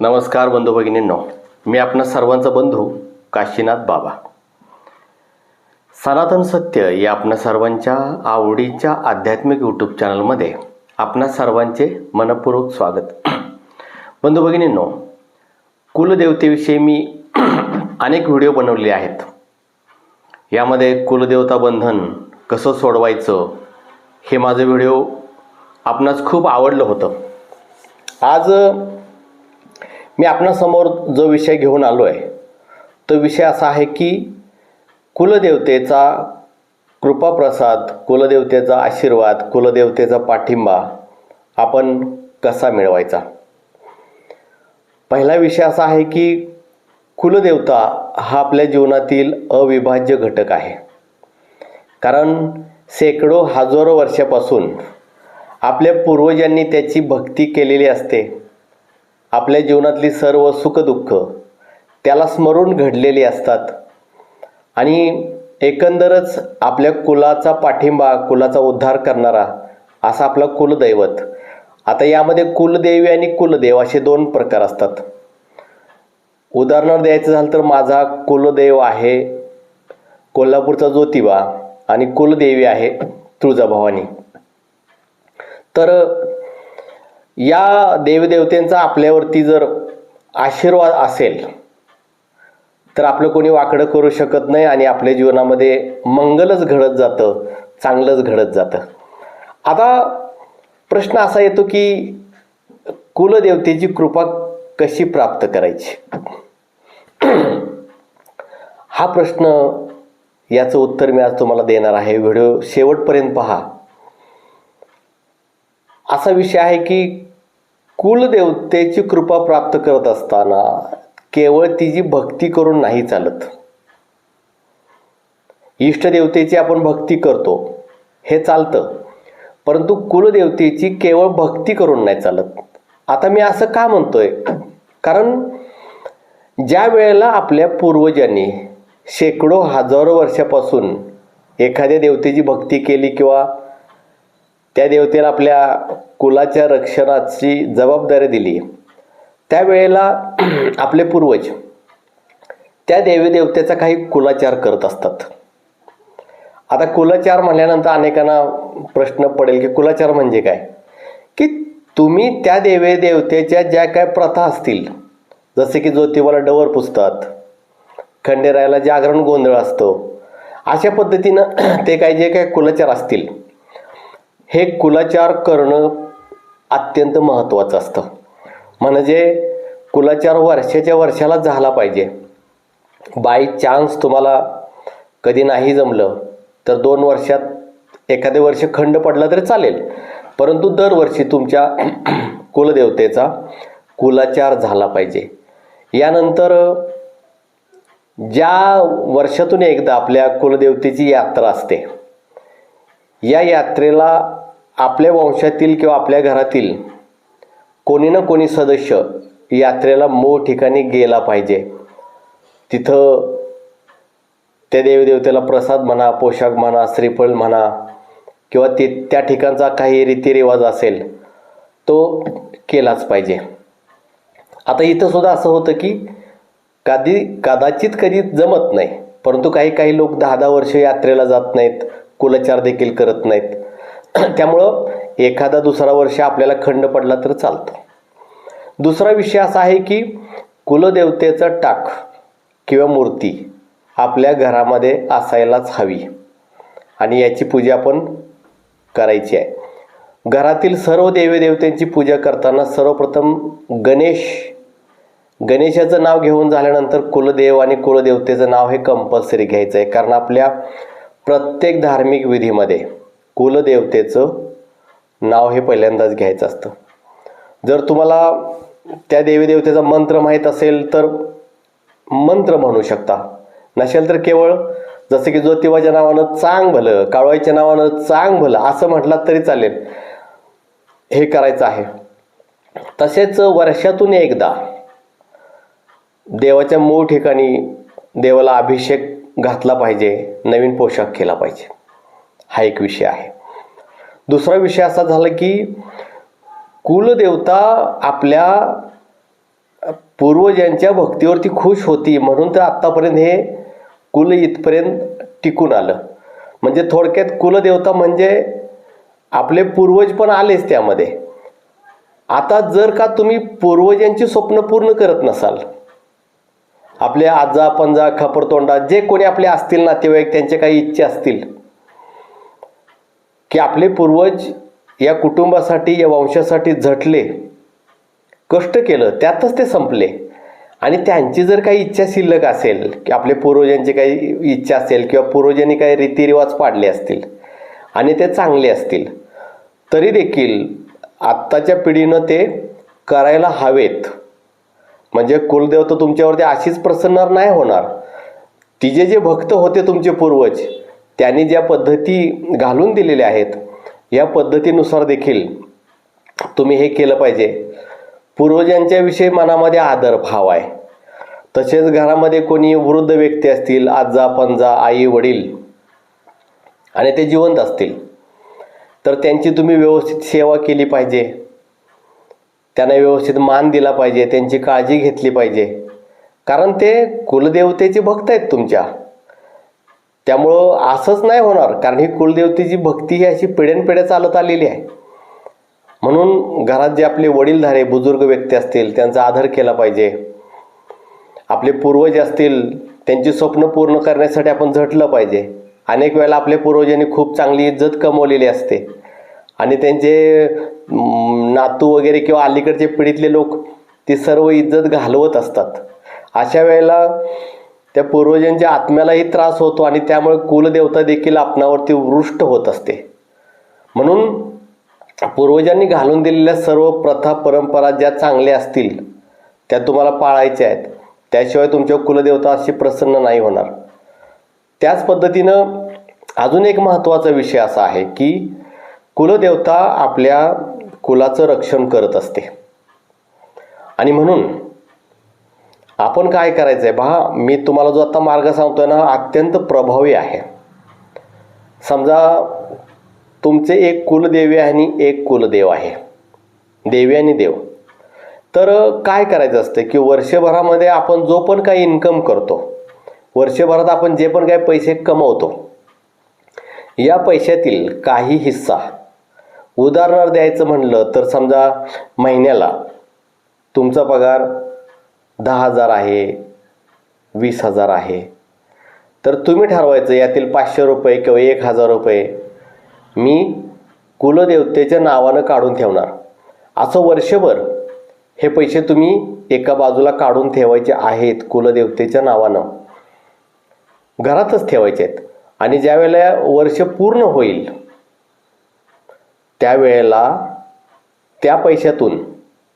नमस्कार बंधू भगिनींनो. मी आपणा सर्वांचा बंधू काशीनाथ बाबा. सनातन सत्य या आपणा सर्वांच्या आवडीच्या आध्यात्मिक यूट्यूब चॅनलमध्ये आपणा सर्वांचे मनपूर्वक स्वागत. बंधू भगिनींनो कुलदेवतेविषयी मी अनेक व्हिडिओ बनवले आहेत. यामध्ये कुलदेवता बंधन कसं सोडवायचं हे माझं व्हिडिओ आपणास खूप आवडलं होतं. आज मी आपणासमोर जो विषय घेऊन आलो आहे तो विषय असा आहे की कुलदेवतेचा कृपाप्रसाद कुलदेवतेचा आशीर्वाद कुलदेवतेचा पाठिंबा आपण कसा मिळवायचा? पहिला विषय असा आहे की कुलदेवता हा आपल्या जीवनातील अविभाज्य घटक आहे. कारण शेकडो हजारो वर्षापासून आपल्या पूर्वजांनी त्याची भक्ती केलेली असते. आपल्या जीवनातली सर्व सुखदुःख त्याला स्मरून घडलेली असतात. आणि एकंदरच आपल्या कुलाचा पाठिंबा कुलाचा उद्धार करणारा असा आपला कुलदैवत. आता यामध्ये कुलदेवी आणि कुलदेव असे दोन प्रकार असतात. उदाहरणार्थ द्यायचं झालं तर माझा कुलदेव आहे कोल्हापूरचा ज्योतिबा आणि कुलदेवी आहे तुळजाभवानी. तर या देवदेवतेंचा आपल्यावरती जर आशीर्वाद असेल तर आपलं कोणी वाकडं करू शकत नाही आणि आपल्या जीवनामध्ये मंगलच घडत जातं चांगलंच घडत जातं. आता प्रश्न असा येतो की कुलदेवतेची कृपा कशी प्राप्त करायची? हा प्रश्न याचं उत्तर मी आज तुम्हाला देणार आहे. व्हिडिओ शेवटपर्यंत पहा. असा विषय आहे की कुलदेवतेची कृपा प्राप्त करत असताना केवळ तिची भक्ती करून नाही चालत. इष्टदेवतेची आपण भक्ती करतो हे चालतं. परंतु कुलदेवतेची केवळ भक्ती करून नाही चालत. आता मी असं का म्हणतोय? कारण ज्या वेळेला आपल्या पूर्वजांनी शेकडो हजारो वर्षापासून एखाद्या देवतेची भक्ती केली किंवा त्या देवतेला आपल्या कुलाच्या रक्षणाची जबाबदारी दिली. त्यावेळेला आपले पूर्वज त्या देवी देवतेचा काही कुलाचार करत असतात. आता कुलाचार म्हणल्यानंतर अनेकांना प्रश्न पडेल की कुलाचार म्हणजे काय? की तुम्ही त्या देवे देवतेच्या ज्या काय प्रथा असतील जसे की ज्योतिबाला डवर पुसतात खंडेरायाला जागरण गोंधळ असतो अशा पद्धतीनं ते काही जे काय कुलाचार असतील हे कुलाचार करणं अत्यंत महत्त्वाचं असतं. म्हणजे कुलाचार वर्षाच्या वर्षाला झाला पाहिजे. बाय चान्स तुम्हाला कधी नाही जमलं तर दोन वर्षात एखादे वर्ष खंड पडला तरी चालेल. परंतु दरवर्षी तुमच्या कुलदेवतेचा कुलाचार झाला पाहिजे. यानंतर ज्या वर्षातून एकदा आपल्या कुलदेवतेची यात्रा असते या यात्रेला आपल्या वंशातील किंवा आपल्या घरातील कोणी ना कोणी सदस्य यात्रेला मूळ ठिकाणी गेला पाहिजे. तिथं त्या देवदेवतेला प्रसाद म्हणा पोशाख म्हणा श्रीफळ म्हणा किंवा ते त्या ठिकाणचा काही रीतिरिवाज असेल तो केलाच पाहिजे. आता इथं सुद्धा असं होतं की कधी कदाचित कधी जमत नाही परंतु काही काही लोक दहा दहा वर्ष यात्रेला जात नाहीत. कुलचार देखील करत नाहीत. त्यामुळं एखादा दुसरा वर्ष आपल्याला खंड पडला तर चालतं. दुसरा विषय असा आहे की कुलदेवतेचं टाक किंवा मूर्ती आपल्या घरामध्ये असायलाच हवी. आणि याची पूजा आपण करायची आहे. घरातील सर्व देवीदेवतांची पूजा करताना सर्वप्रथम गणेश गणेशाचं नाव घेऊन झाल्यानंतर कुलदेव आणि कुलदेवतेचं नाव हे कंपल्सरी घ्यायचं आहे. कारण आपल्या प्रत्येक धार्मिक विधीमध्ये कुलदेवतेचं नाव हे पहिल्यांदाच घ्यायचं असतं. जर तुम्हाला त्या देवी देवतेचा मंत्र माहीत असेल तर मंत्र म्हणू शकता. नसेल तर केवळ जसं की ज्योतिबाच्या नावानं चांग भलं काळवाईच्या नावानं चांग भलं असं म्हटलं तरी चालेल. हे करायचं आहे. तसेच वर्षातून एकदा देवाच्या मूळ ठिकाणी देवाला अभिषेक घातला पाहिजे नवीन पोशाख केला पाहिजे. हा एक विषय आहे. दुसरा विषय असा झाला की कुलदेवता आपल्या पूर्वजांच्या भक्तीवरती खुश होती म्हणून तर आत्तापर्यंत हे कुल इथपर्यंत टिकून आलं. म्हणजे थोडक्यात कुलदेवता म्हणजे आपले पूर्वज पण आलेच त्यामध्ये. आता जर का तुम्ही पूर्वजांची स्वप्न पूर्ण करत नसाल आपले आजा पंजा खपरतोंडा जे कोणी आपले असतील नातेवाईक त्यांच्या काही इच्छा असतील की आपले पूर्वज या कुटुंबासाठी या वंशासाठी झटले कष्ट केलं त्यातच ते संपले. आणि त्यांची जर काही इच्छा शिल्लक असेल की आपले पूर्वजांची काही इच्छा असेल किंवा पूर्वजांनी काही रीतिरिवाज पाडले असतील आणि ते चांगले असतील तरी देखील आत्ताच्या पिढीनं ते करायला हवेत. म्हणजे कुलदेवता तुमच्यावरती अशीच प्रसन्न नाही होणार. तिचे जे भक्त होते तुमचे पूर्वज त्यांनी ज्या पद्धती घालून दिलेल्या आहेत या पद्धतीनुसार देखील तुम्ही हे केलं पाहिजे. पूर्वजांच्याविषयी मनामध्ये आदर भाव आहे. तसेच घरामध्ये कोणी वृद्ध व्यक्ती असतील आजा पंजा आई वडील आणि ते जिवंत असतील तर त्यांची तुम्ही व्यवस्थित सेवा केली पाहिजे. त्यांना व्यवस्थित मान दिला पाहिजे त्यांची काळजी घेतली पाहिजे. कारण ते कुलदेवतेचे भक्त आहेत तुमच्या. त्यामुळं असंच नाही होणार कारण ही कुलदेवतेची भक्ती ही अशी पिढ्यानपिढ्या चालत आलेली आहे. म्हणून घरात जे आपले वडीलधारे बुजुर्ग व्यक्ती असतील त्यांचा आदर केला पाहिजे. आपले पूर्वज असतील त्यांची स्वप्न पूर्ण करण्यासाठी आपण झटलं पाहिजे. अनेक वेळेला आपल्या पूर्वजांनी खूप चांगली इज्जत कमवलेली असते. आणि त्यांचे नातू वगैरे किंवा अलीकडचे पिढीतले लोक ती सर्व इज्जत घालवत असतात. अशा वेळेला त्या पूर्वजांच्या आत्म्यालाही त्रास होतो आणि त्यामुळे कुलदेवता देखील आपणावरती वृष्ट होत असते. म्हणून पूर्वजांनी घालून दिलेल्या सर्व प्रथा परंपरा ज्या चांगल्या असतील त्या तुम्हाला पाळायच्या आहेत. त्याशिवाय तुमच्या कुलदेवता अशी प्रसन्न नाही होणार. त्याच पद्धतीनं अजून एक महत्त्वाचा विषय असा आहे की कुलदेवता आपल्या कुलाचं रक्षण करत असते. आणि म्हणून आपण काय करायचं आहे पहा मी तुम्हाला जो आता मार्ग सांगतोय ना अत्यंत प्रभावी आहे. समजा तुमचे एक कुलदेवी आहे आणि एक कुलदेव आहे. देवी आणि देव. तर काय करायचं असतं की वर्षभरामध्ये आपण जो पण काही इन्कम करतो वर्षभरात आपण जे पण काही पैसे कमवतो या पैशातील काही हिस्सा उदाहरणार्थ द्यायचं म्हणलं तर समजा महिन्याला तुमचा पगार दहा हजार आहे वीस हजार आहे. तर तुम्ही ठरवायचं यातील पाचशे रुपये किंवा एक हजार रुपये मी कुलदेवतेच्या नावानं काढून ठेवणार. असं वर्षभर हे पैसे तुम्ही एका बाजूला काढून ठेवायचे आहेत कुलदेवतेच्या नावानं. घरातच ठेवायचे आहेत आणि ज्यावेळेला वर्ष पूर्ण होईल त्यावेळेला त्या पैशातून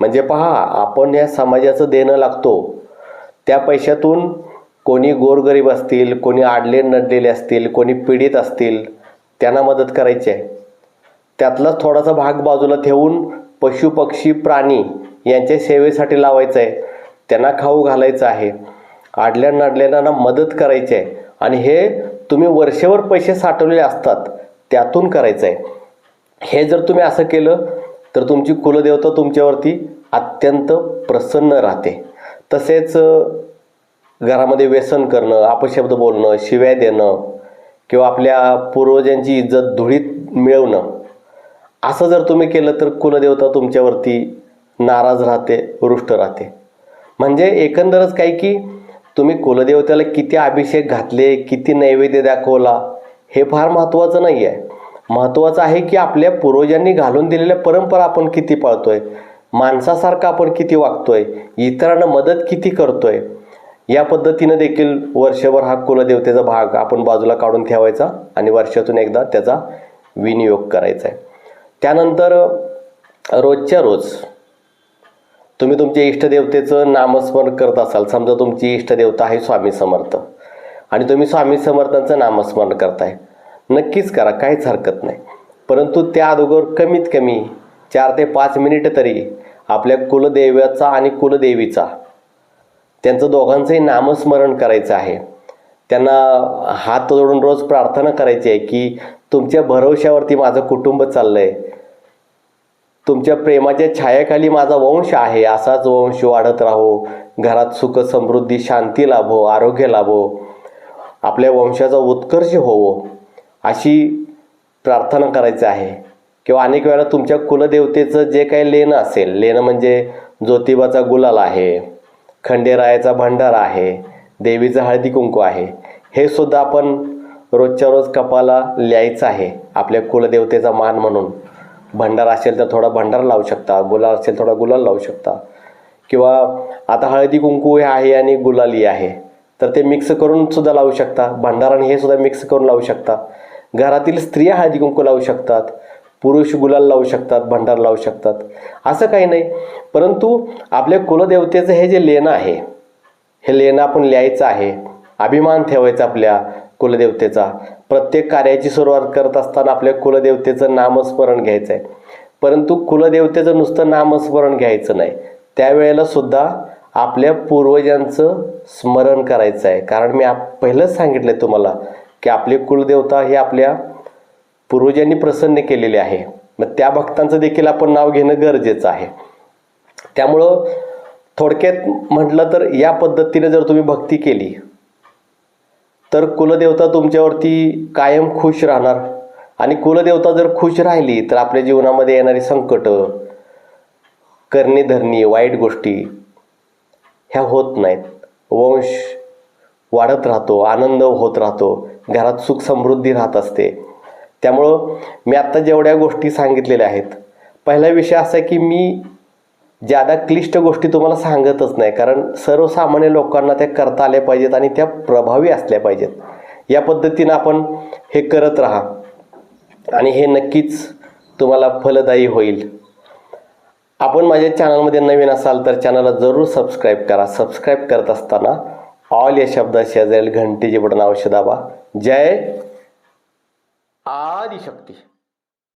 म्हणजे पहा आपण या समाजाचं देणं लागतो. त्या पैशातून कोणी गोरगरीब असतील कोणी आडले नडलेले असतील कोणी पीडित असतील त्यांना मदत करायची आहे. त्यातलाच थोडासा भाग बाजूला ठेवून पशु पक्षी प्राणी यांच्या सेवेसाठी लावायचं आहे. त्यांना खाऊ घालायचं आहे. आडल्या नडलेल्यांना मदत करायची आहे. आणि हे तुम्ही वर्षभर पैसे साठवलेले असतात त्यातून करायचं आहे. हे जर तुम्ही असं केलं तर तुमची कुलदेवता तुमच्यावरती अत्यंत प्रसन्न राहते. तसेच घरामध्ये व्यसन करणं अपशब्द बोलणं शिव्या देणं किंवा आपल्या पूर्वजांची इज्जत धुळीत मिळवणं असं जर तुम्ही केलं तर कुलदेवता तुमच्यावरती नाराज राहते रुष्ट राहते. म्हणजे एकंदरच काय की तुम्ही कुलदेवतेला किती अभिषेक घातले किती नैवेद्य दाखवला हे फार महत्त्वाचं नाही आहे महत्त्वाचं आहे की आपल्या पूर्वजांनी घालून दिलेल्या परंपरा आपण किती पाळतोय? माणसासारखं आपण किती वागतोय? इतरांना मदत किती करतोय? या पद्धतीनं देखील वर्षभर हा कुलदेवतेचा भाग आपण बाजूला काढून ठेवायचा आणि वर्षातून एकदा त्याचा विनियोग करायचा आहे. त्यानंतर रोजच्या रोज तुम्ही तुमच्या इष्टदेवतेचं नामस्मरण करत असाल. समजा तुमची इष्टदेवता आहे स्वामी समर्थ. आणि तुम्ही स्वामी समर्थांचं नामस्मरण करताय. नक्कीच करा काहीच हरकत नाही. परंतु त्या अगोदर कमीत कमी चार ते पाच मिनिटं तरी आपल्या कुलदेव्याचा आणि कुलदेवीचा त्यांचं दोघांचंही नामस्मरण करायचं आहे. त्यांना हात जोडून रोज प्रार्थना करायची आहे की तुमच्या भरवशावरती माझं कुटुंब चाललं आहे तुमच्या प्रेमाच्या छायाखाली माझा वंश आहे. असाच वंश वाढत राहो. घरात सुख समृद्धी शांती लाभो आरोग्य लाभो. आपल्या वंशाचा उत्कर्ष होवो. अशी प्रार्थना करायची आहे. किंवा अनेक वेळा तुमच्या कुलदेवतेचं जे काही लेणं असेल लेणं म्हणजे ज्योतिबाचा गुलाल आहे खंडेरायाचा भंडारा आहे देवीचं हळदी कुंकू आहे हे सुद्धा आपण रोजच्या रोज कपाला लिहायचं आहे आपल्या कुलदेवतेचा मान म्हणून. भंडार असेल तर थोडा भंडार लावू शकता गुलाल असेल थोडा गुलाल लावू शकता. किंवा आता हळदी कुंकू हे आहे आणि गुलाली आहे तर ते मिक्स करून सुद्धा लावू शकता भंडारा आणि हे सुद्धा मिक्स करून लावू शकता. घरातील स्त्रिया हळदी कुंकू लावू शकतात पुरुष गुलाल लावू शकतात भंडार लावू शकतात. असं काही नाही परंतु आपल्या कुलदेवतेचं हे जे लेणं आहे हे लेणं आपण लिहायचं आहे अभिमान ठेवायचा आपल्या कुलदेवतेचा. प्रत्येक कार्याची सुरुवात करत असताना आपल्या कुलदेवतेचं नामस्मरण घ्यायचं आहे परंतु कुलदेवतेचं नुसतं नामस्मरण घ्यायचं नाही. त्यावेळेला सुद्धा आपल्या पूर्वजांचं स्मरण करायचं आहे कारण मी आप पहिलंच सांगितलं तुम्हाला की आपले कुलदेवता हे आपल्या पूर्वजांनी प्रसन्न केलेले आहे. मग त्या भक्तांचं देखील आपण नाव घेणं गरजेचं आहे. त्यामुळं थोडक्यात म्हटलं तर या पद्धतीने जर तुम्ही भक्ती केली तर कुलदेवता तुमच्यावरती कायम खुश राहणार. आणि कुलदेवता जर खुश राहिली तर आपल्या जीवनामध्ये येणारी संकटं करणे धरणी वाईट गोष्टी ह्या होत नाहीत. वंश वाढत राहतो आनंद होत राहतो. घरात सुख समृद्धी राहत असते. त्यामुळं मी आत्ता जेवढ्या गोष्टी सांगितलेल्या आहेत पहिला विषय असा आहे की मी ज्यादा क्लिष्ट गोष्टी तुम्हाला सांगतच नाही कारण सर्वसामान्य लोकांना त्या करता आल्या पाहिजेत आणि त्या प्रभावी असल्या पाहिजेत. या पद्धतीनं आपण हे करत राहा. आणि हे नक्कीच तुम्हाला फलदायी होईल. आपण माझ्या चॅनलमध्ये नवीन असाल तर चॅनलला जरूर सबस्क्राईब करा. सबस्क्राईब करत असताना ऑल या शब्दाशी शेजारील घंटीचे बटन अवश्य दाबा. जय आदिशक्ती।